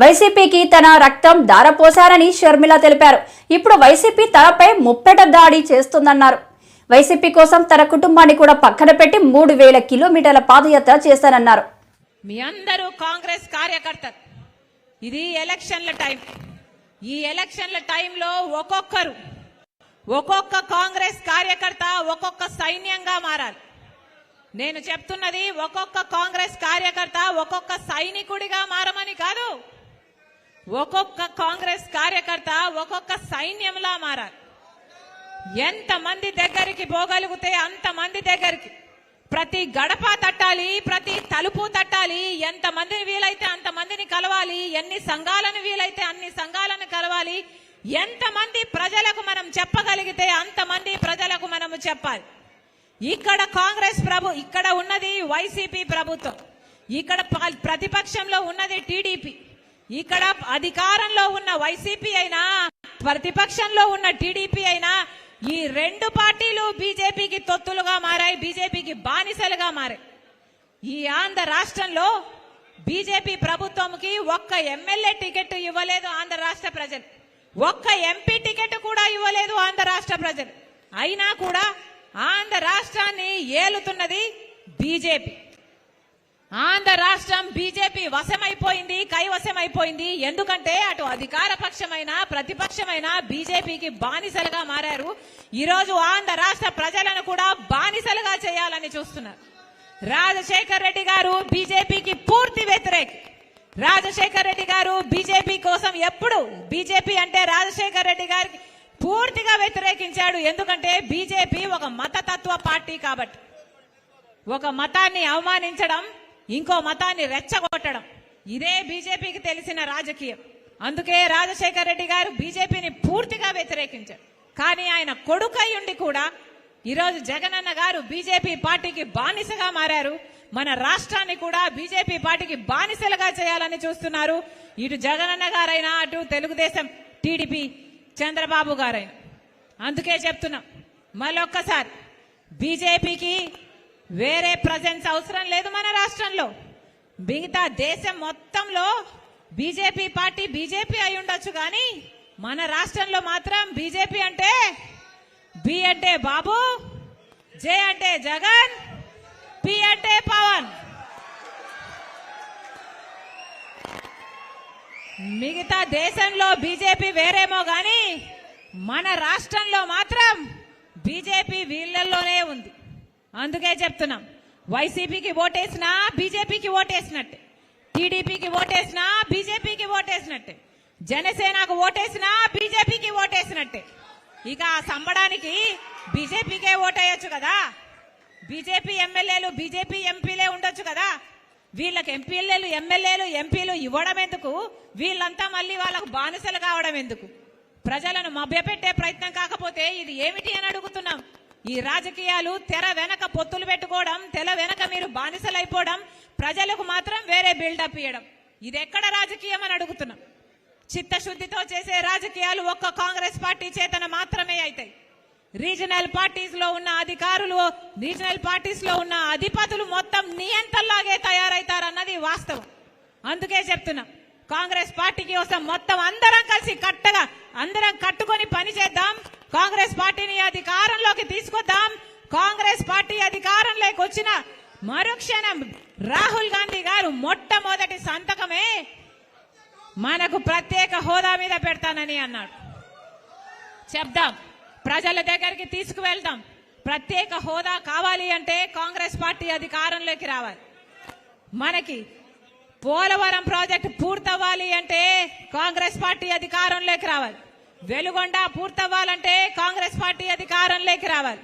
వైసీపీకి తన రక్తం దారపోశారని షర్మిల తెలిపారు. ఇప్పుడు వైసీపీ తనపై ముప్పెట దాడి చేస్తుందన్నారు. వైసీపీ కోసం తన కుటుంబాన్ని కూడా పక్కన పెట్టి మూడు వేల కిలోమీటర్ల పాదయాత్ర చేశానన్నారు. మీ అందరూ కాంగ్రెస్ కార్యకర్తలు. ఇది ఎలక్షన్ల టైం. ఈ ఎలక్షన్ల టైంలో ఒక్కొక్కరు ఒక్కొక్క కాంగ్రెస్ కార్యకర్త ఒక్కొక్క సైన్యంగా మారాలి. నేను చెప్తున్నది ఒక్కొక్క కాంగ్రెస్ కార్యకర్త ఒక్కొక్క సైనికుడిగా మారమని కాదు. ఒక్కొక్క కాంగ్రెస్ కార్యకర్త ఒక్కొక్క సైన్యంలా మారాలి. ఎంతమంది దగ్గరికి పోగలిగితే అంతమంది దగ్గరికి. ప్రతి గడప తట్టాలి ప్రతి తలుపు తట్టాలి ఎంత మందిని వీలైతే అంత మందిని కలవాలి ఎన్ని సంఘాలను వీలైతే అన్ని సంఘాలను కలవాలి ఎంతమంది ప్రజలకు మనం చెప్పగలిగితే అంతమంది ప్రజలకు మనము చెప్పాలి. ఇక్కడ కాంగ్రెస్ ప్రభు ఇక్కడ ఉన్నది వైసీపీ ప్రభుత్వం. ఇక్కడ ప- ప్రతిపక్షంలో ఉన్నది టీడీపీ. ఇక్కడ అధికారంలో ఉన్న వైసీపీ అయినా ప్రతిపక్షంలో ఉన్న టీడీపీ అయినా ఈ రెండు పార్టీలు బీజేపీకి తొత్తులుగా మారాయి బీజేపీకి బానిసలుగా మారాయి. ఈ ఆంధ్ర రాష్ట్రంలో బీజేపీ ప్రభుత్వంకి ఒక్క ఎమ్మెల్యే టికెట్ ఇవ్వలేదు ఆంధ్ర రాష్ట్ర ప్రజలు. ఒక్క ఎంపీ టికెట్ కూడా ఇవ్వలేదు ఆంధ్ర రాష్ట్ర ప్రజలు. అయినా కూడా ఆంధ్ర రాష్ట్రాన్ని ఏలుతున్నది బీజేపీ. ఆంధ్ర రాష్ట్రం బీజేపీ వశమైపోయింది కైవశమైపోయింది. ఎందుకంటే అటు అధికార పక్షమైన ప్రతిపక్షమైన బీజేపీకి బానిసలుగా మారారు. ఈరోజు ఆంధ్ర రాష్ట్ర ప్రజలను కూడా బానిసలుగా చేయాలని చూస్తున్నారు. రాజశేఖర్ రెడ్డి గారు బీజేపీకి పూర్తి వ్యతిరేక. రాజశేఖర్ రెడ్డి గారు బీజేపీ కోసం ఎప్పుడు బీజేపీ అంటే రాజశేఖర్ రెడ్డి గారికి పూర్తిగా వ్యతిరేకించాడు. ఎందుకంటే బీజేపీ ఒక మతతత్వ పార్టీ కాబట్టి. ఒక మతాన్ని అవమానించడం ఇంకో మతాన్ని రెచ్చగొట్టడం. ఇదే బీజేపీకి తెలిసిన రాజకీయం. అందుకే రాజశేఖర రెడ్డి గారు బీజేపీని పూర్తిగా వ్యతిరేకించారు. కానీ ఆయన కొడుకై ఉండి కూడా ఈరోజు జగనన్న గారు బీజేపీ పార్టీకి బానిసగా మారారు. మన రాష్ట్రాన్ని కూడా బీజేపీ పార్టీకి బానిసలుగా చేయాలని చూస్తున్నారు. ఇటు జగనన్న గారైనా అటు తెలుగుదేశం టీడీపీ చంద్రబాబు గారైనా. అందుకే చెప్తున్నాం మళ్ళొక్కసారి బీజేపీకి వేరే ప్రజెన్స్ అవసరం లేదు మన రాష్ట్రంలో. మిగతా దేశం మొత్తంలో బీజేపీ పార్టీ బీజేపీ అయి ఉండొచ్చు కానీ మన రాష్ట్రంలో మాత్రం బీజేపీ అంటే బి అంటే బాబు జే అంటే జగన్ పి అంటే పవన్. మిగతా దేశంలో బీజేపీ వేరేమో గాని మన రాష్ట్రంలో మాత్రం బీజేపీ వీళ్ళల్లోనే ఉంది. అందుకే చెప్తున్నాం. వైసీపీకి ఓటేసినా బీజేపీకి ఓటేసినట్టే. టీడీపీకి ఓటేసినా బీజేపీకి ఓటేసినట్టే. జనసేనకు ఓటేసినా బీజేపీకి ఓటేసినట్టే. ఇక ఆ సంబడానికి బీజేపీకే ఓటేయొచ్చు కదా? బీజేపీ ఎమ్మెల్యేలు బీజేపీ ఎంపీలే ఉండొచ్చు కదా? వీళ్ళకి ఎంపీలు ఎమ్మెల్యేలు ఎంపీలు ఇవ్వడం ఎందుకు? వీళ్ళంతా మళ్ళీ వాళ్ళకు బానిసలు కావడం ఎందుకు? ప్రజలను మభ్యపెట్టే ప్రయత్నం కాకపోతే ఇది ఏమిటి అని అడుగుతున్నాం. ఈ రాజకీయాలు తెర వెనక పొత్తులు పెట్టుకోవడం తెర వెనక మీరు బానిసలైపోవడం ప్రజలకు మాత్రం వేరే బిల్డప్ ఇవ్వడం ఇది ఎక్కడ రాజకీయం అని అడుగుతున్నాం. చిత్తశుద్ధితో చేసే రాజకీయాలు ఒక్క కాంగ్రెస్ పార్టీ చేతన మాత్రమే అవుతాయి రీజనల్ పార్టీస్లో ఉన్న అధికారులు రీజనల్ పార్టీస్లో ఉన్న అధిపతులు మొత్తం నియంతల్లాగే తయారవుతారన్నది వాస్తవం. అందుకే చెప్తున్నా కాంగ్రెస్ పార్టీకి కోసం మొత్తం అందరం కలిసి కట్టగా అందరం కట్టుకొని పని చేద్దాం. కాంగ్రెస్ పార్టీని అధికారంలోకి తీసుకొద్దాం. కాంగ్రెస్ పార్టీ అధికారంలోకి వచ్చిన మరుక్షణం రాహుల్ గాంధీ గారు మొట్టమొదటి సంతకమే మనకు ప్రత్యేక హోదా మీద పెడతానని అన్నాడు. చెప్దాం. ప్రజల దగ్గరికి తీసుకువెళ్దాం. ప్రత్యేక హోదా కావాలి అంటే కాంగ్రెస్ పార్టీ అధికారంలోకి రావాలి. మనకి పోలవరం ప్రాజెక్టు పూర్తవ్వాలి అంటే కాంగ్రెస్ పార్టీ అధికారంలోకి రావాలి. వెలుగొండ పూర్తవ్వాలంటే కాంగ్రెస్ పార్టీ అధికారంలోకి రావాలి.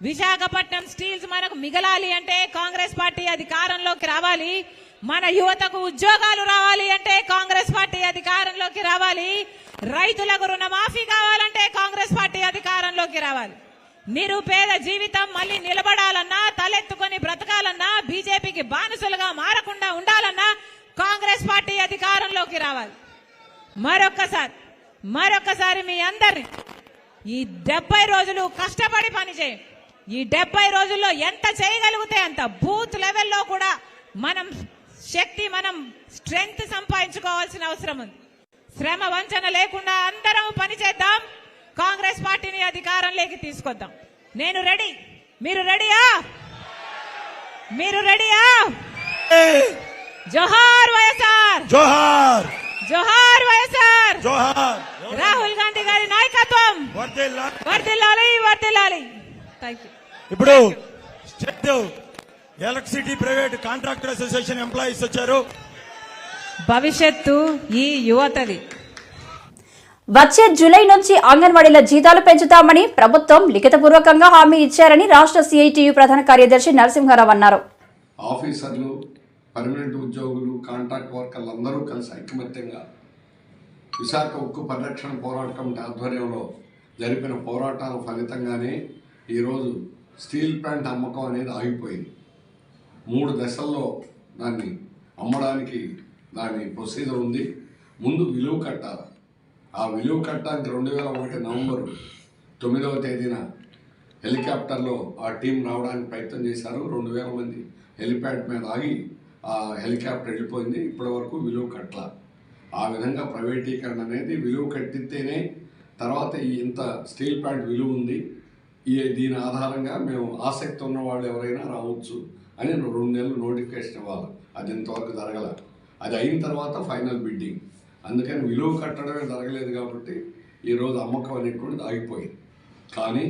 విశాఖపట్నం స్టీల్స్ మనకు మిగలాలి అంటే కాంగ్రెస్ పార్టీ అధికారంలోకి రావాలి. మన యువతకు ఉద్యోగాలు రావాలి అంటే కాంగ్రెస్ పార్టీ అధికారంలోకి రావాలి. రైతులకు రుణమాఫీ కావాలంటే కాంగ్రెస్ పార్టీ అధికారంలోకి రావాలి. నిరుపేద జీవితం మళ్ళీ నిలబడాలన్నా తలెత్తుకొని బ్రతకాలన్నా బీజేపీకి బానిసలుగా మారకుండా ఉండాలన్నా కాంగ్రెస్ పార్టీ అధికారంలోకి రావాలి. మరొక్కసారి మరొక్కసారి మీ అందరిని ఈ డెబ్బై రోజులు కష్టపడి పని చేయం ఈ డెబ్బై రోజుల్లో ఎంత చేయగలిగితే అంత బూత్ లెవెల్లో కూడా మనం శక్తి మనం స్ట్రెంగ్త్ సంపాదించుకోవాల్సిన అవసరం ఉంది. శ్రమ వంచన లేకుండా అందరం పనిచేద్దాం కాంగ్రెస్ పార్టీని అధికారంలోకి తీసుకొద్దాం. నేను రెడీ. మీరు రెడీయా? మీరు రెడీయా? జోహార్ వైఎస్ఆర్! జోహార్! జోహార్ వైఎస్ఆర్! జోహార్. రాహుల్ గాంధీ గారి నాయకత్వం. వర్దిల్లాలి. వర్దిల్లాలి ఇప్పుడు state electricity private contractor association employees వచ్చారు. భవిష్యత్తు ఈ యువతది. వచ్చే జూలై నుంచి అంగన్వాడీల జీతాలు పెంచుతామని ప్రభుత్వం లిఖితపూర్వకంగా హామీ ఇచ్చారని రాష్ట్ర సిఐటియు ప్రధాన కార్యదర్శి నరసింహారావు అన్నారు. ఆఫీసర్లు పర్మనెంట్ ఉద్యోగులు కాంట్రాక్ట్ వర్కర్లు అందరూ కలిసి ఐకమత్యంగా విశాఖ ఉక్కు పరిరక్షణ పోరాట కమిటీ ఆధ్వర్యంలో జరిపిన పోరాటాల ఫలితంగానే ఈరోజు స్టీల్ ప్లాంట్ అమ్మకం అనేది ఆగిపోయింది. మూడు దశల్లో దాన్ని అమ్మడానికి దాని ప్రొసీజర్ ఉంది. ముందు విలువ కట్టాలి. ఆ విలువ కట్టడానికి రెండు వేల ఒకటి నవంబర్ తొమ్మిదవ తేదీన హెలికాప్టర్లో ఆ టీం రావడానికి ప్రయత్నం చేశారు. రెండు వేల మంది హెలిప్యాడ్ మీద ఆగి ఆ హెలికాప్టర్ వెళ్ళిపోయింది. ఇప్పటి వరకు విలువ కట్టాలి. ఆ విధంగా ప్రైవేటీకరణ అనేది విలువ కట్టితేనే తర్వాత ఈ ఇంత స్టీల్ ప్లాంట్ విలువ ఉంది. ఈ దీని ఆధారంగా మేము ఆసక్తి ఉన్న వాళ్ళు ఎవరైనా రావచ్చు అని రెండు నెలలు నోటిఫికేషన్ ఇవ్వాలి. అది ఇంతవరకు జరగల. అది అయిన తర్వాత ఫైనల్ బిడ్డింగ్. అందుకని విలువ కట్టడమే జరగలేదు కాబట్టి ఈరోజు అమ్మకం అనేటువంటిది ఆగిపోయింది. కానీ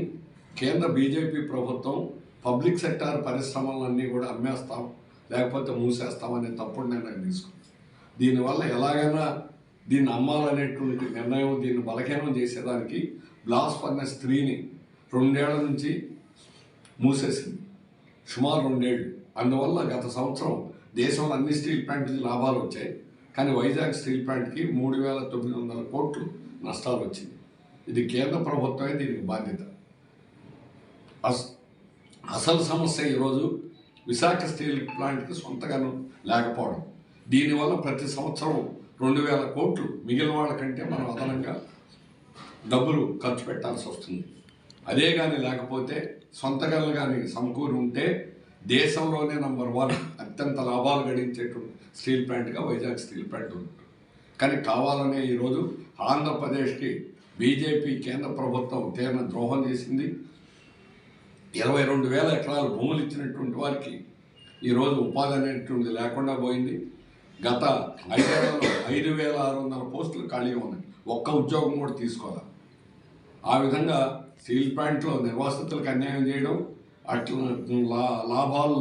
కేంద్ర బీజేపీ ప్రభుత్వం పబ్లిక్ సెక్టార్ పరిశ్రమలన్నీ కూడా అమ్మేస్తాం లేకపోతే మూసేస్తామనే తప్పుడు నిర్ణయం తీసుకుంది. దీనివల్ల ఎలాగైనా దీన్ని అమ్మాలనేటువంటి నిర్ణయం దీన్ని బలహీనం చేసేదానికి బ్లాస్ ఫర్నెస్ త్రీని రెండేళ్ళ నుంచి మూసేసింది. సుమారు రెండేళ్ళు అందువల్ల గత సంవత్సరం దేశంలో అన్ని స్టీల్ ప్లాంట్కి లాభాలు వచ్చాయి. కానీ వైజాగ్ స్టీల్ ప్లాంట్కి మూడు వేల తొమ్మిది వందల కోట్లు నష్టాలు వచ్చింది. ఇది కేంద్ర ప్రభుత్వమే దీనికి బాధ్యత. అస్ అసలు సమస్య ఈరోజు విశాఖ స్టీల్ ప్లాంట్కి సొంతగాను లేకపోవడం. దీనివల్ల ప్రతి సంవత్సరం రెండు వేల కోట్లు మిగిలిన వాళ్ళకంటే మనం అదనంగా డబ్బులు ఖర్చు పెట్టాల్సి వస్తుంది. అదే కానీ లేకపోతే సొంతగలు కానీ సమకూరి ఉంటే దేశంలోనే నంబర్ వన్ అత్యంత లాభాలు గడించేటువంటి స్టీల్ ప్లాంట్గా వైజాగ్ స్టీల్ ప్లాంట్ ఉంది. కానీ కావాలనే ఈరోజు ఆంధ్రప్రదేశ్కి బీజేపీ కేంద్ర ప్రభుత్వం తీవ్ర ద్రోహం చేసింది. ఇరవై రెండు వేల ఎకరాలు భూములు ఇచ్చినటువంటి వారికి ఈరోజు ఉపాధి అనేటువంటిది లేకుండా పోయింది. గత ఐదేళ్ళలో ఐదు వేల ఆరు వందల పోస్టులు ఖాళీగా ఉన్నాయి. ఒక్క ఉద్యోగం కూడా తీసుకోవాలి? ఆ విధంగా స్టీల్ ప్లాంట్లో నిర్వాసితులకు అన్యాయం చేయడం అట్లా లా లాభాలు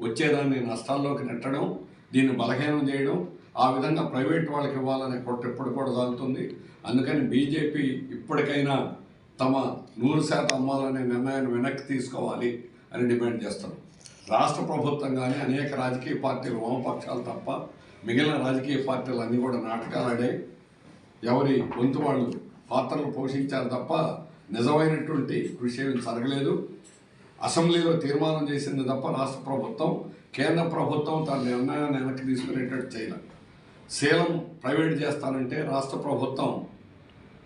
వచ్చేదాన్ని నష్టాల్లోకి నెట్టడం దీన్ని బలహీనం చేయడం ఆ విధంగా ప్రైవేట్ వాళ్ళకి ఇవ్వాలనే కొట్టు ఎప్పుడు కూడా జరుగుతుంది అందుకని బీజేపీ ఇప్పటికైనా తమ నూరు శాతం అమ్మాలనే నిర్ణయాన్ని వెనక్కి తీసుకోవాలి అని డిమాండ్ చేస్తాం. రాష్ట్ర ప్రభుత్వం కానీ అనేక రాజకీయ పార్టీలు వామపక్షాలు తప్ప మిగిలిన రాజకీయ పార్టీలు అన్నీ కూడా నాటకాలు ఆడాయి. ఎవరి వంతు వాళ్ళు పాత్రలు పోషించారు తప్ప నిజమైనటువంటి కృషి ఏమి జరగలేదు. అసెంబ్లీలో తీర్మానం చేసింది తప్ప రాష్ట్ర ప్రభుత్వం కేంద్ర ప్రభుత్వం తన నిర్ణయాన్ని వెనక్కి తీసుకునేటట్టు చేయాలి. సేలం ప్రైవేట్ చేస్తానంటే రాష్ట్ర ప్రభుత్వం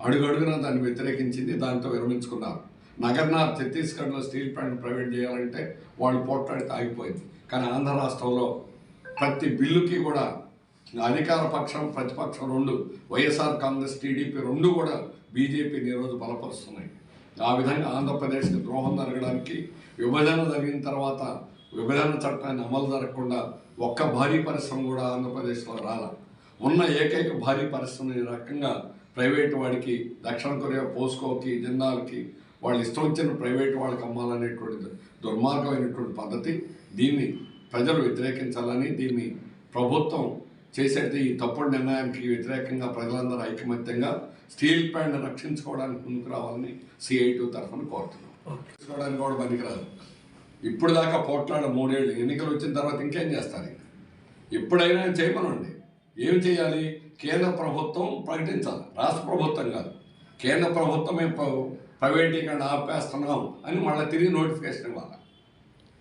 అడుగడుగున దాన్ని వ్యతిరేకించింది దాంతో విరమించుకున్నారు. నగర్నాథ్ ఛత్తీస్గఢ్లో స్టీల్ ప్లాంట్ ప్రైవేట్ చేయాలంటే వాళ్ళు పోట్లాడితే ఆగిపోయింది కానీ ఆంధ్ర రాష్ట్రంలో ప్రతి బిల్లుకి కూడా అధికార పక్షం ప్రతిపక్షం రెండు వైఎస్ఆర్ కాంగ్రెస్ టీడీపీ రెండు కూడా బీజేపీని ఈరోజు బలపరుస్తున్నాయి. ఆ విధంగా ఆంధ్రప్రదేశ్కి ద్రోహం జరగడానికి విభజన జరిగిన తర్వాత విభజన చట్టాన్ని అమలు జరగకుండా ఒక్క భారీ పరిశ్రమ కూడా ఆంధ్రప్రదేశ్లో రాల. ఉన్న ఏకైక భారీ పరిశ్రమ ఈ రకంగా ప్రైవేట్ వాడికి దక్షిణ కొరియా పోస్కోకి జిన్నాలకి వాళ్ళు ఇష్టం వచ్చిన ప్రైవేట్ వాళ్ళకి అమ్మాలనేటువంటి దుర్మార్గమైనటువంటి పద్ధతి. దీన్ని ప్రజలు వ్యతిరేకించాలని దీన్ని ప్రభుత్వం చేసేది ఈ తప్పుడు నిర్ణయానికి వ్యతిరేకంగా ప్రజలందరూ ఐకమత్యంగా స్టీల్ ప్లాంట్ రక్షించుకోవడానికి ముందుకు రావాలని సిఐటి తరఫున కోరుతున్నాం. తీసుకోవడానికి కూడా పనికిరాదు. ఇప్పుడు దాకా పోట్లాడ మూడేళ్ళు. ఎన్నికలు వచ్చిన తర్వాత ఇంకేం చేస్తారు? ఇంకా? ఎప్పుడైనా చేయమనండి. ఏం చేయాలి? కేంద్ర ప్రభుత్వం ప్రకటించాలి. రాష్ట్ర ప్రభుత్వం కాదు. కేంద్ర ప్రభుత్వం మేము ప్ర- ప్రైవేటీకరణ ఆపేస్తున్నాం అని మళ్ళీ తిరిగి నోటిఫికేషన్ ఇవ్వాలి.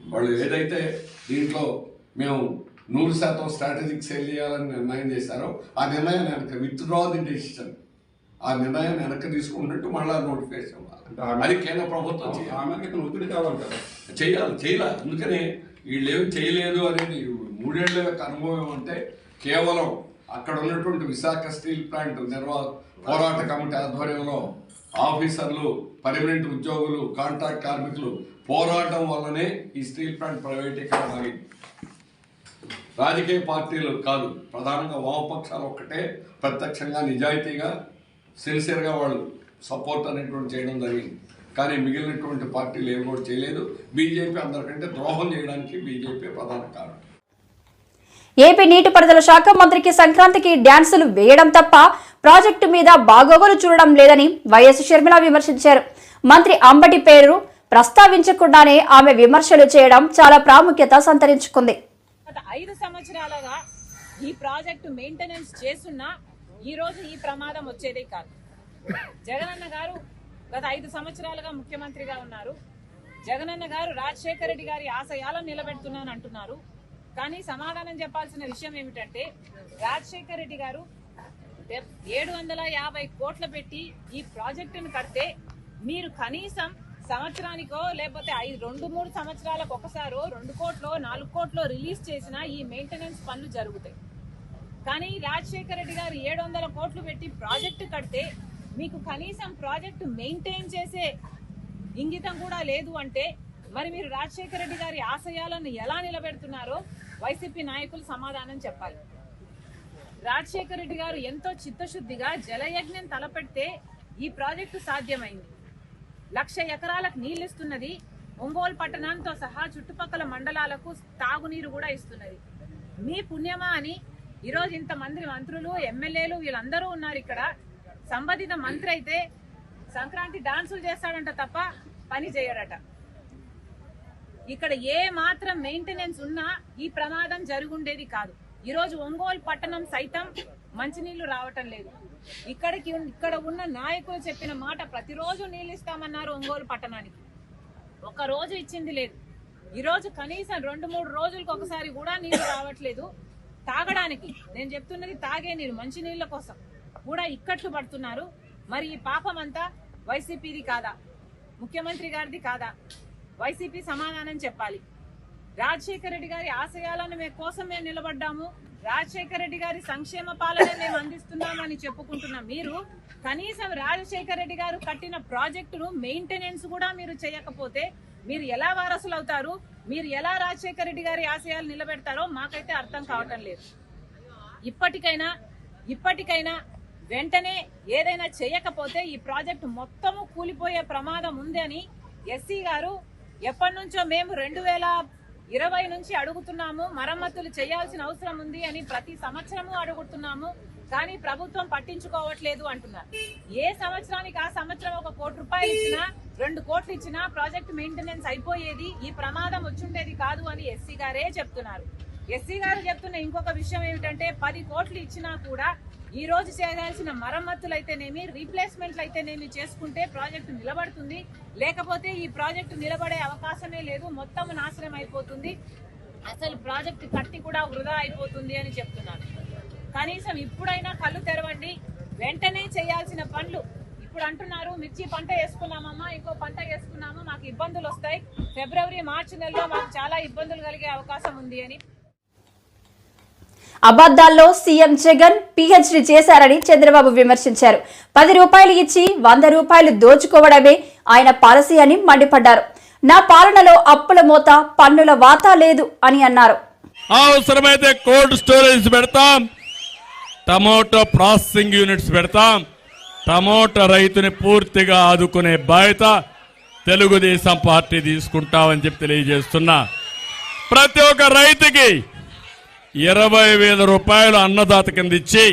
వాళ్ళు ఏదైతే దీంట్లో మేము నూరు శాతం స్ట్రాటజిక్ సేల్ చేయాలని నిర్ణయం చేశారో ఆ నిర్ణయాన్ని వెనక విత్డ్రా ది డెసిషన్ ఆ నిర్ణయాన్ని వెనక్కి తీసుకున్నట్టు మళ్ళా నోటిఫికేషన్ అది కేంద్ర ప్రభుత్వం ఆమెకి ఒత్తిడి కావాలి కదా. చేయాలి చేయాలి. అందుకని వీళ్ళు ఏమి చేయలేదు అనేది మూడేళ్ళ యొక్క అనుభవం అంటే కేవలం అక్కడ ఉన్నటువంటి విశాఖ స్టీల్ ప్లాంట్ నిర్వా పోరాట కమిటీ ఆధ్వర్యంలో ఆఫీసర్లు పర్మనెంట్ ఉద్యోగులు కాంట్రాక్ట్ కార్మికులు పోరాటం వల్లనే ఈ స్టీల్ ప్లాంట్ ప్రైవేటీకరణ ఆగింది రాజకీయ పార్టీలు కాదు ప్రధానంగా వామపక్షాలు ఒక్కటే ప్రత్యక్షంగా నిజాయితీగా సిన్సియర్గా వాళ్ళు సపోర్ట్ అనేటువంటి చేయడం జరిగింది. కానీ మిగిలినటువంటి పార్టీలు ఏం కూడా చేయలేదు. బీజేపీ అందరికంటే ద్రోహం చేయడానికి బీజేపీ ప్రధాన కారణం. ఏపీ నీటిపారుదల శాఖ మంత్రికి సంక్రాంతికి డ్యాన్సులు వేయడం తప్ప ప్రాజెక్టు మీద బాగోగులు చూడడం లేదని వైఎస్ షర్మిల విమర్శించారు. మంత్రి అంబటి పేరు ప్రస్తావించకుండానే ఆమె విమర్శలు చేయడం చాలా ప్రాముఖ్యత సంతరించుకుంది. గత ఐదు సంవత్సరాలుగా ఈ ప్రాజెక్టు మెయింటెనెన్స్ చేస్తున్నా ఈ రోజు ఈ ప్రమాదం వచ్చేదే కాదు. జగనన్న గారు గత ఐదు సంవత్సరాలుగా ముఖ్యమంత్రిగా ఉన్నారు. జగనన్న గారు రాజశేఖర రెడ్డి గారి ఆశయాలను నిలబెడుతున్నాను అంటున్నారు. కానీ సమాధానం చెప్పాల్సిన విషయం ఏమిటంటే రాజశేఖర రెడ్డి గారు ఏడు వందల యాభై కోట్లు పెట్టి ఈ ప్రాజెక్టును కడితే మీరు కనీసం సంవత్సరానికో లేకపోతే ఐదు రెండు మూడు సంవత్సరాలకు ఒకసారో రెండు కోట్లో నాలుగు కోట్లో రిలీజ్ చేసిన ఈ మెయింటెనెన్స్ పనులు జరుగుతాయి. కానీ రాజశేఖర రెడ్డి గారు ఏడు వందల కోట్లు పెట్టి ప్రాజెక్టు కడితే మీకు కనీసం ప్రాజెక్టు మెయింటైన్ చేసే ఇంగితం కూడా లేదు అంటే మరి మీరు రాజశేఖర రెడ్డి గారి ఆశయాలను ఎలా నిలబెడుతున్నారో వైసీపీ నాయకులు సమాధానం చెప్పాలి. రాజశేఖర రెడ్డి గారు ఎంతో చిత్తశుద్ధిగా జలయజ్ఞం తలపెడితే ఈ ప్రాజెక్టు సాధ్యమైంది. లక్ష ఎకరాలకు నీళ్ళు ఇస్తున్నది ఒంగోలు పట్టణంతో సహా చుట్టుపక్కల మండలాలకు తాగునీరు కూడా ఇస్తున్నది. మీ పుణ్యమా అని ఈరోజు ఇంతమంది మంత్రులు ఎమ్మెల్యేలు వీళ్ళందరూ ఉన్నారు ఇక్కడ. సంబంధిత మంత్రి అయితే సంక్రాంతి డాన్సులు చేస్తాడంట తప్ప పని చేయడట. ఇక్కడ ఏ మాత్రం మెయింటెనెన్స్ ఉన్నా ఈ ప్రమాదం జరుగుండేది కాదు. ఈరోజు ఒంగోలు పట్టణం సైతం మంచినీళ్ళు రావటం లేదు. ఇక్కడికి ఇక్కడ ఉన్న నాయకులు చెప్పిన మాట ప్రతిరోజు నీళ్ళు ఇస్తామన్నారు ఒంగోలు పట్టణానికి. ఒక రోజు ఇచ్చింది లేదు. ఈ రోజు కనీసం రెండు మూడు రోజులకు ఒకసారి కూడా నీళ్ళు రావట్లేదు. తాగడానికి. నేను చెప్తున్నది తాగే నీరు మంచి నీళ్ళ కోసం కూడా ఇక్కట్లు పడుతున్నారు. మరి ఈ పాపం అంతా వైసీపీది కాదా? ముఖ్యమంత్రి గారిది కాదా? వైసీపీ సమాధానం చెప్పాలి. రాజశేఖర రెడ్డి గారి ఆశయాలను మేము కోసం మేము నిలబడ్డాము. రాజశేఖర రెడ్డి గారి సంక్షేమ పాలన మేము అందిస్తున్నామని చెప్పుకుంటున్న మీరు కనీసం రాజశేఖర రెడ్డి గారు కట్టిన ప్రాజెక్టును మెయింటెనెన్స్ కూడా మీరు చేయకపోతే మీరు ఎలా వారసులు అవుతారు? మీరు ఎలా రాజశేఖర రెడ్డి గారి ఆశయాలు నిలబెడతారో మాకైతే అర్థం కావటం లేదు. ఇప్పటికైనా ఇప్పటికైనా వెంటనే ఏదైనా చేయకపోతే ఈ ప్రాజెక్టు మొత్తము కూలిపోయే ప్రమాదం ఉంది అని ఎస్సీ గారు ఎప్పటి నుంచో మేము రెండు వేల ఇరవై నుంచి అడుగుతున్నాము మరమ్మతులు చేయాల్సిన అవసరం ఉంది అని ప్రతి సంవత్సరము అడుగుతున్నాము కానీ ప్రభుత్వం పట్టించుకోవట్లేదు అంటున్నారు. ఏ సంవత్సరానికి ఆ సంవత్సరం ఒక కోటి రూపాయలు ఇచ్చినా రెండు కోట్లు ఇచ్చినా ప్రాజెక్ట్ మెయింటెనెన్స్ అయిపోయేది ఈ ప్రమాదం వచ్చుండేది కాదు అని ఎస్సీ గారే చెప్తున్నారు. ఎస్సీ గారు చెప్తున్న ఇంకొక విషయం ఏమిటంటే పది కోట్లు ఇచ్చినా కూడా ఈ రోజు చేయాల్సిన మరమ్మతులు అయితేనేమి రీప్లేస్మెంట్లు అయితేనేమి చేసుకుంటే ప్రాజెక్టు నిలబడుతుంది. లేకపోతే ఈ ప్రాజెక్టు నిలబడే అవకాశమే లేదు మొత్తం నాశనం అయిపోతుంది అసలు ప్రాజెక్టు కట్టి కూడా వృధా అయిపోతుంది అని చెప్తున్నాను కనీసం ఇప్పుడైనా కళ్ళు తెరవండి వెంటనే చేయాల్సిన పనులు. ఇప్పుడు అంటున్నారు మిర్చి పంట వేసుకున్నామమ్మా ఇంకో పంట వేసుకున్నాము మాకు ఇబ్బందులు వస్తాయి ఫిబ్రవరి మార్చి నెలలో మాకు చాలా ఇబ్బందులు కలిగే అవకాశం ఉంది అని. అబద్దాల్లో సీఎం జగన్ పీహెచ్డీ చేశారని చంద్రబాబు విమర్శించారు. పది రూపాయలు ఇచ్చి వంద రూపాయలు దోచుకోవడమే ఆయన పాలసీ అని మండిపడ్డారు. నా పాలనలో అప్పుల మోత పన్నుల వాతా లేదు అని అన్నారు. అవసరమైతే కోల్డ్ స్టోరేజ్ పెడతాం. టమోటో ప్రాసెసింగ్ యూనిట్స్ పెడతాం. టమోటా రైతుని పూర్తిగా ఆదుకునే బాధ్యత తెలుగుదేశం పార్టీ తీసుకుంటామని చెప్పి తెలియజేస్తున్నా. ప్రతి ఒక్క రైతుకి ఇరవై వేల రూపాయలు అన్నదాత కింద ఇచ్చి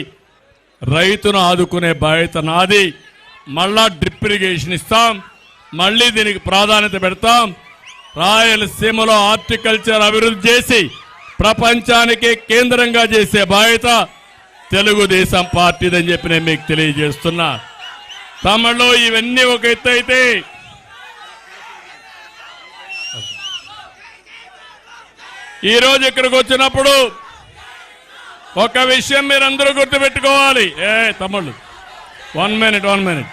రైతును ఆదుకునే బాధ్యత నాది. మళ్ళా డ్రిప్ ఇరిగేషన్ ఇస్తాం. మళ్ళీ దీనికి ప్రాధాన్యత పెడతాం. రాయలసీమలో హార్టికల్చర్ అభివృద్ధి చేసి ప్రపంచానికి కేంద్రంగా చేసే బాధ్యత తెలుగుదేశం పార్టీదని చెప్పి నేను మీకు తెలియజేస్తున్నా. తమలో ఇవన్నీ ఒక ఎత్తు అయితే ఈరోజు ఇక్కడికి వచ్చినప్పుడు ఒక విషయం మీరందరూ గుర్తుపెట్టుకోవాలి. ఏ తమ్ముళ్ళు. వన్ మినిట్ వన్ మినిట్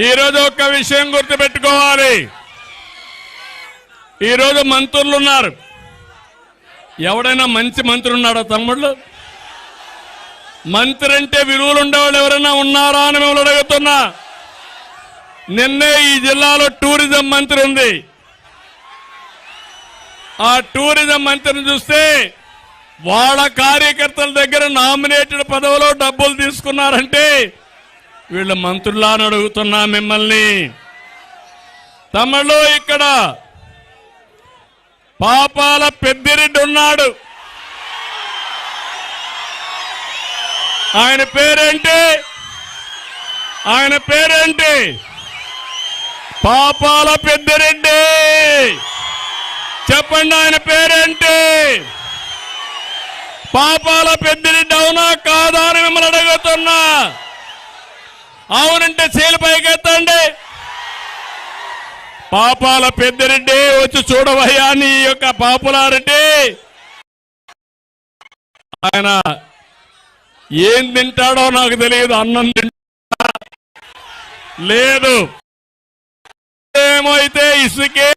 ఈరోజు ఒక్క విషయం గుర్తుపెట్టుకోవాలి. ఈరోజు మంత్రులు ఉన్నారు ఎవడైనా మంచి మంత్రి ఉన్నాడా తమ్ముళ్ళు? మంత్రి అంటే విలువలు ఉండేవాళ్ళు ఎవరైనా ఉన్నారా అని మిమ్మల్ని అడుగుతున్నా. నిన్నే ఈ జిల్లాలో టూరిజం మంత్రి ఉంది. ఆ టూరిజం మంత్రిని చూస్తే వాళ్ళ కార్యకర్తల దగ్గర నామినేటెడ్ పదవిలో డబ్బులు తీసుకున్నారంటే వీళ్ళ మంత్రులా అడుగుతున్నా మిమ్మల్ని. తమలో ఇక్కడ పాపాల పెద్దిరెడ్డి ఉన్నాడు. ఆయన పేరేంటి? ఆయన పేరేంటి? పాపాల పెద్దిరెడ్డి. చెప్పండి ఆయన పేరేంటి? పాపాల పెద్దిరెడ్డి అవునా కాదా అని మిమ్మల్ని అడుగుతున్నా. అవునంటే చేలు పైకెత్తండి. పాపాల పెద్దిరెడ్డి వచ్చి చూడవయ్యా నీ యొక్క పాపులారిటీ ఆయన ఏం తింటాడో నాకు తెలియదు అన్నం తింటా. లేదు. ఏమైతే ఇసుకే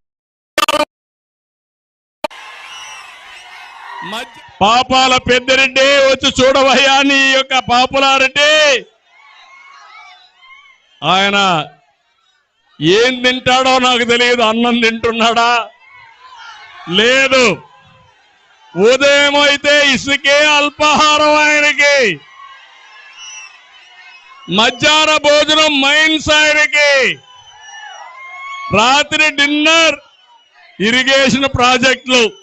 మధ్య పాపాల పెద్దిరెడ్డి వచ్చి చూడవయ్యా నీ యొక్క పాపులారెడ్డి ఆయన ఏం తింటాడో నాకు తెలియదు అన్నం తింటున్నాడా? లేదు. ఉదయం అయితే ఇసుకే అల్పాహారం ఆయనకి. మధ్యాహ్న భోజనం మైన్స్ ఆయనకి. రాత్రి డిన్నర్ ఇరిగేషన్ ప్రాజెక్టులు.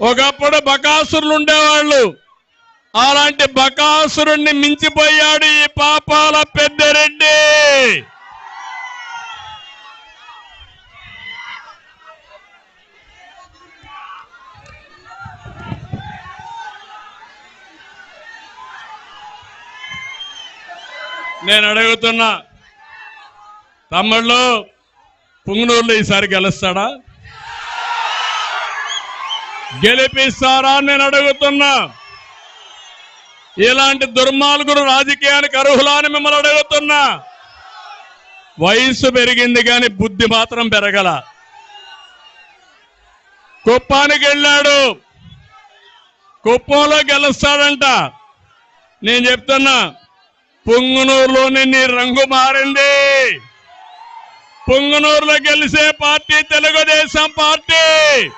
ఒకప్పుడు బకాసురులు ఉండేవాళ్ళు అలాంటి బకాసురుణ్ణి మించిపోయాడు ఈ పాపాల పెద్దరెడ్డి. నేను అడుగుతున్నా తమ్ముళ్ళు పుంగనూరులో ఈసారి గెలుస్తాడా? గెలిపిస్తారా నేను అడుగుతున్నా. ఇలాంటి దుర్మార్గుడు రాజకీయానికి అర్హులా అని మిమ్మల్ని అడుగుతున్నా. వయసు పెరిగింది కానీ బుద్ధి మాత్రం పెరగల. కుప్పానికి వెళ్ళాడు. కుప్పంలో గెలుస్తాడంట. నేను చెప్తున్నా పుంగునూరులోని నీ రంగు మారింది. పుంగునూరులో గెలిసే పార్టీ తెలుగుదేశం పార్టీ.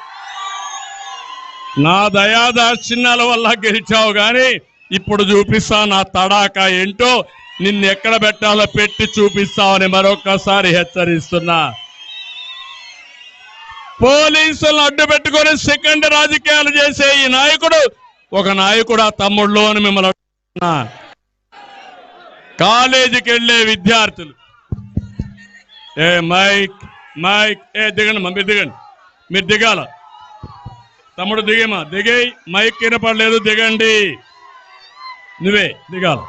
నా దయాదాక్షిణ్యాల వల్ల గెలిచావు కానీ ఇప్పుడు చూపిస్తా నా తడాక ఏంటో నిన్ను ఎక్కడ పెట్టాలో పెట్టి చూపిస్తావని మరొకసారి హెచ్చరిస్తున్నా. పోలీసులను అడ్డు పెట్టుకొని సెకండ్ రాజకీయాలు చేసే ఈ నాయకుడు ఒక నాయకుడు ఆ తమ్ముళ్ళు అని మిమ్మల్ని కాలేజీకి వెళ్ళే విద్యార్థులు. ఏ మైక్ మైక్ ఏ దిగండి మమ్మీ దిగండి. మీరు దిగాల? తమ్ముడు దిగేమా? దిగే మైక్ కినపడలేదు దిగండి. నువ్వే దిగాలి.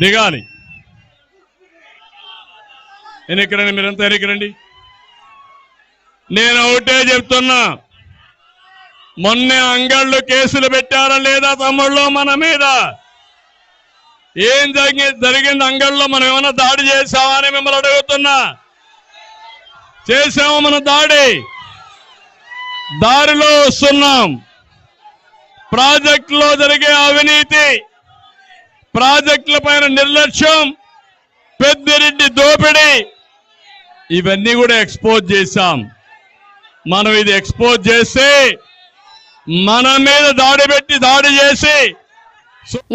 దిగాలి. ఎన్నికరండి మీరంతా ఎక్కడండి నేను ఒకటే చెప్తున్నా. మొన్నే అంగళ్ళు కేసులు పెట్టారా లేదా తమ్ముళ్ళు మన మీద? ఏం జరిగి జరిగింది అంగళ్ళలో మనం ఏమైనా దాడి చేసావా అని మిమ్మల్ని అడుగుతున్నా. చేసాము మన దాడి? దారిలో వస్తున్నాం. ప్రాజెక్టులో జరిగే అవినీతి ప్రాజెక్టుల పైన నిర్లక్ష్యం పెద్దిరెడ్డి దోపిడీ ఇవన్నీ కూడా ఎక్స్పోజ్ చేశాం. మనం ఇది ఎక్స్పోజ్ చేస్తే మన మీద దాడి పెట్టి దాడి చేసి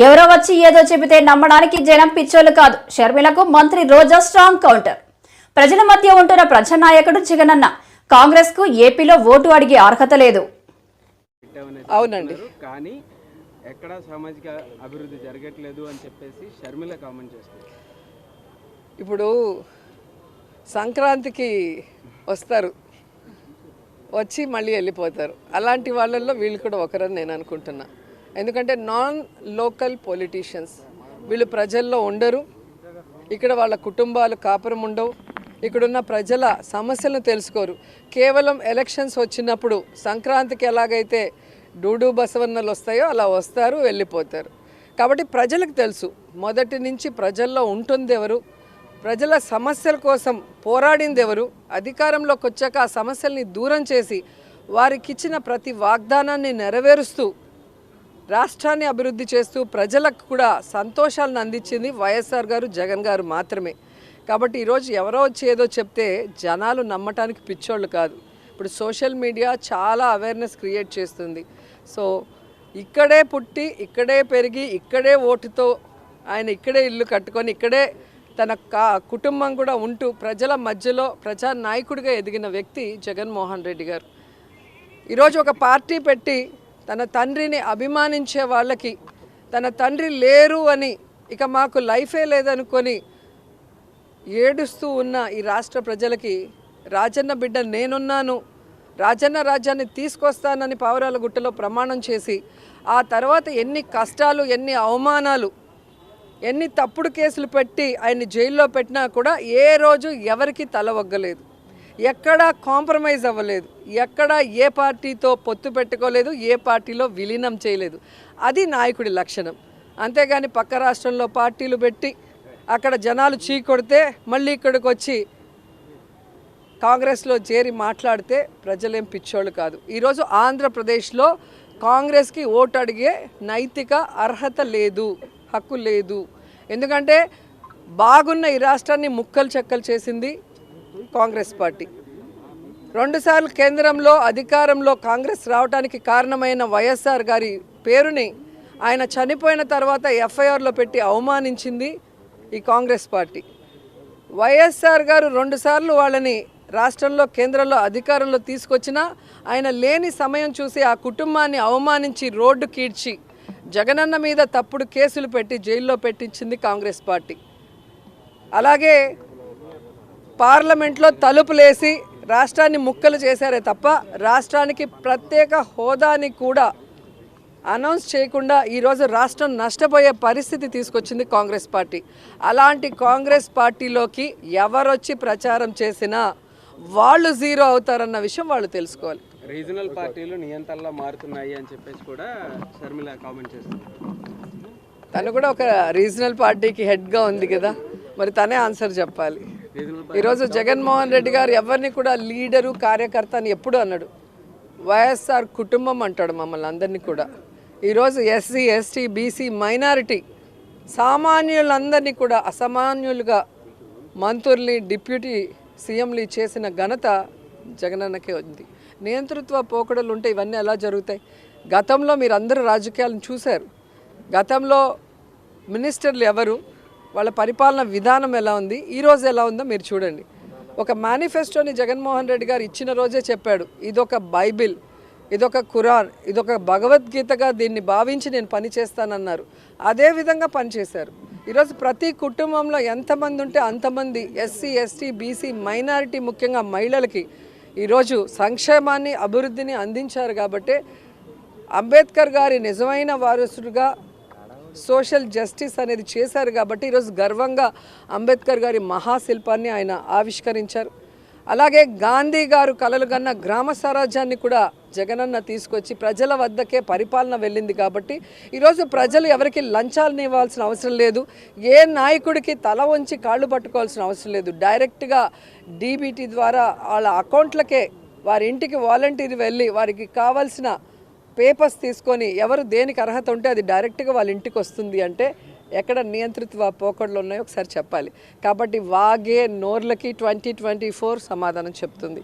ఎవరో వచ్చి ఏదో చెబితే నమ్మడానికి జనం పిచ్చోళ్ళు కాదు. షర్మిలకు మంత్రి రోజా స్ట్రాంగ్ కౌంటర్. ప్రజల మధ్య ఉంటున్న ప్రజానాయకుడు జగనన్న. కాంగ్రెస్కు ఏపీలో ఓటు అడిగే అర్హత లేదు. అవునండి. కానీ ఎక్కడ సామాజిక అభివృద్ధి జరగట్లేదు అని చెప్పేసి షర్మిల కామెంట్ చేస్తారు ఇప్పుడు సంక్రాంతికి వస్తారు. వచ్చి మళ్ళీ వెళ్ళిపోతారు. అలాంటి వాళ్ళల్లో వీళ్ళు కూడా ఒకరని నేను అనుకుంటున్నా. ఎందుకంటే నాన్ లోకల్ పొలిటీషియన్స్ వీళ్ళు ప్రజల్లో ఉండరు. ఇక్కడ వాళ్ళ కుటుంబాలు కాపురం ఉండవు. ఇక్కడున్న ప్రజల సమస్యలను తెలుసుకోరు. కేవలం ఎలక్షన్స్ వచ్చినప్పుడు సంక్రాంతికి ఎలాగైతే డూడు బసవన్నలు వస్తాయో అలా వస్తారు వెళ్ళిపోతారు. కాబట్టి ప్రజలకు తెలుసు మొదటి నుంచి ప్రజల్లో ఉంటుంది ఎవరు ప్రజల సమస్యల కోసం పోరాడింది ఎవరు అధికారంలోకి వచ్చాక ఆ సమస్యల్ని దూరం చేసి వారికి ఇచ్చిన ప్రతి వాగ్దానాన్ని నెరవేరుస్తూ రాష్ట్రాన్ని అభివృద్ధి చేస్తూ ప్రజలకు కూడా సంతోషాలను అందించింది వైఎస్ఆర్ గారు జగన్ గారు మాత్రమే. కాబట్టి ఈరోజు ఎవరో వచ్చి ఏదో చెప్తే జనాలు నమ్మటానికి పిచ్చోళ్ళు కాదు. ఇప్పుడు సోషల్ మీడియా చాలా అవేర్నెస్ క్రియేట్ చేస్తుంది. సో ఇక్కడే పుట్టి ఇక్కడే పెరిగి ఇక్కడే ఓటుతో ఆయన ఇక్కడే ఇల్లు కట్టుకొని ఇక్కడే తన కా కుటుంబం కూడా ఉంటూ ప్రజల మధ్యలో ప్రజా నాయకుడిగా ఎదిగిన వ్యక్తి జగన్మోహన్ రెడ్డి గారు. ఈరోజు ఒక పార్టీ పెట్టి తన తండ్రిని అభిమానించే వాళ్ళకి తన తండ్రి లేరు అని ఇక మాకు లైఫే లేదనుకొని ఏడుస్తూ ఉన్న ఈ రాష్ట్ర ప్రజలకి రాజన్న బిడ్డ నేనున్నాను రాజన్న రాజ్యాన్ని తీసుకొస్తానని పావురాల గుట్టలో ప్రమాణం చేసి ఆ తర్వాత ఎన్ని కష్టాలు ఎన్ని అవమానాలు ఎన్ని తప్పుడు కేసులు పెట్టి ఆయన్ని జైల్లో పెట్టినా కూడా ఏ రోజు ఎవరికి తల ఒగ్గలేదు. ఎక్కడా కాంప్రమైజ్ అవ్వలేదు. ఎక్కడా ఏ పార్టీతో పొత్తు పెట్టుకోలేదు ఏ పార్టీలో విలీనం చేయలేదు. అది నాయకుడి లక్షణం. అంతేగాని పక్క రాష్ట్రంలో పార్టీలు పెట్టి అక్కడ జనాలు చీకొడితే మళ్ళీ ఇక్కడికి వచ్చి కాంగ్రెస్లో చేరి మాట్లాడితే ప్రజలేం పిచ్చోళ్ళు కాదు. ఈరోజు ఆంధ్రప్రదేశ్లో కాంగ్రెస్కి ఓటు అడిగే నైతిక అర్హత లేదు హక్కు లేదు. ఎందుకంటే బాగున్న ఈ రాష్ట్రాన్ని ముక్కలు చెక్కలు చేసింది కాంగ్రెస్ పార్టీ. రెండుసార్లు కేంద్రంలో అధికారంలో కాంగ్రెస్ రావడానికి కారణమైన వైఎస్ఆర్ గారి పేరుని ఆయన చనిపోయిన తర్వాత ఎఫ్ఐఆర్లో పెట్టి అవమానించింది ఈ కాంగ్రెస్ పార్టీ. వైఎస్ఆర్ గారు రెండుసార్లు వాళ్ళని రాష్ట్రంలో కేంద్రంలో అధికారంలో తీసుకొచ్చినా ఆయన లేని సమయం చూసి ఆ కుటుంబాన్ని అవమానించి రోడ్డు కీడ్చి జగనన్న మీద తప్పుడు కేసులు పెట్టి జైల్లో పెట్టించింది కాంగ్రెస్ పార్టీ. అలాగే పార్లమెంట్లో తలుపులేసి రాష్ట్రాన్ని ముక్కలు చేశారే తప్ప రాష్ట్రానికి ప్రత్యేక హోదాని కూడా అనౌన్స్ చేయకుండా ఈరోజు రాష్ట్రం నష్టపోయే పరిస్థితి తీసుకొచ్చింది కాంగ్రెస్ పార్టీ. అలాంటి కాంగ్రెస్ పార్టీలోకి ఎవరొచ్చి ప్రచారం చేసినా వాళ్ళు జీరో అవుతారన్న విషయం వాళ్ళు తెలుసుకోవాలి. రీజనల్ పార్టీలు నియంత్రణలో మారుతున్నాయి అని చెప్పేసి కూడా షర్మిల కామెంట్ చేస్తుంది. తను కూడా ఒక రీజనల్ పార్టీకి హెడ్గా ఉంది కదా మరి తనే ఆన్సర్ చెప్పాలి. ఈరోజు జగన్మోహన్ రెడ్డి గారు ఎవరిని కూడా లీడరు కార్యకర్త అని ఎప్పుడు అన్నాడు వైఎస్ఆర్ కుటుంబం అంటాడు మమ్మల్ని అందరినీ కూడా. ఈరోజు ఎస్సీ ఎస్టీ బీసీ మైనారిటీ సామాన్యులందరినీ కూడా అసామాన్యులుగా మంత్రుల్ని డిప్యూటీ సీఎంలు చేసిన ఘనత జగనన్నకే ఉంది. నియంతృత్వ పోకడలు ఉంటే ఇవన్నీ ఎలా జరుగుతాయి? గతంలో మీరు అందరూ రాజకీయాలను చూశారు. గతంలో మినిస్టర్లు ఎవరు? వాళ్ళ పరిపాలన విధానం ఎలా ఉంది? ఈరోజు ఎలా ఉందో మీరు చూడండి. ఒక మేనిఫెస్టోని జగన్మోహన్ రెడ్డి గారు ఇచ్చిన రోజే చెప్పాడు. ఇదొక బైబిల్. ఇదొక ఖురాన్ ఇదొక భగవద్గీతగా దీన్ని భావించి నేను పని చేస్తానన్నారు. అదే విధంగా పనిచేశారు ఈరోజు ప్రతి కుటుంబంలో ఎంతమంది ఉంటే అంతమంది ఎస్సీ ఎస్టీ బీసీ మైనారిటీ ముఖ్యంగా మహిళలకి ఈరోజు సంక్షేమాన్ని అభివృద్ధిని అందించారు కాబట్టి అంబేద్కర్ గారి నిజమైన వారసుడుగా సోషల్ జస్టిస్ అనేది చేశారు కాబట్టి ఈరోజు గర్వంగా అంబేద్కర్ గారి మహాశిల్పాన్ని ఆయన ఆవిష్కరించారు. అలాగే గాంధీ గారు కలలు కన్న గ్రామ స్వరాజ్యాన్ని కూడా జగనన్న తీసుకొచ్చి ప్రజల వద్దకే పరిపాలన వెళ్ళింది కాబట్టి ఈరోజు ప్రజలు ఎవరికి లంచాలను ఇవ్వాల్సిన అవసరం లేదు. ఏ నాయకుడికి తల వంచి కాళ్ళు పట్టుకోవాల్సిన అవసరం లేదు. డైరెక్ట్గా డీబీటీ ద్వారా వాళ్ళ అకౌంట్లకే వారి ఇంటికి వాలంటీర్ వెళ్ళి వారికి కావాల్సిన పేపర్స్ తీసుకొని ఎవరు దేనికి అర్హత ఉంటే అది డైరెక్ట్గా వాళ్ళ ఇంటికి వస్తుంది అంటే ఎక్కడ నియంత్రిత్వ పోకడలు ఉన్నాయో ఒకసారి చెప్పాలి. కాబట్టి వాగే నోర్లకి ట్వంటీ ట్వంటీ ఫోర్ సమాధానం చెప్తుంది.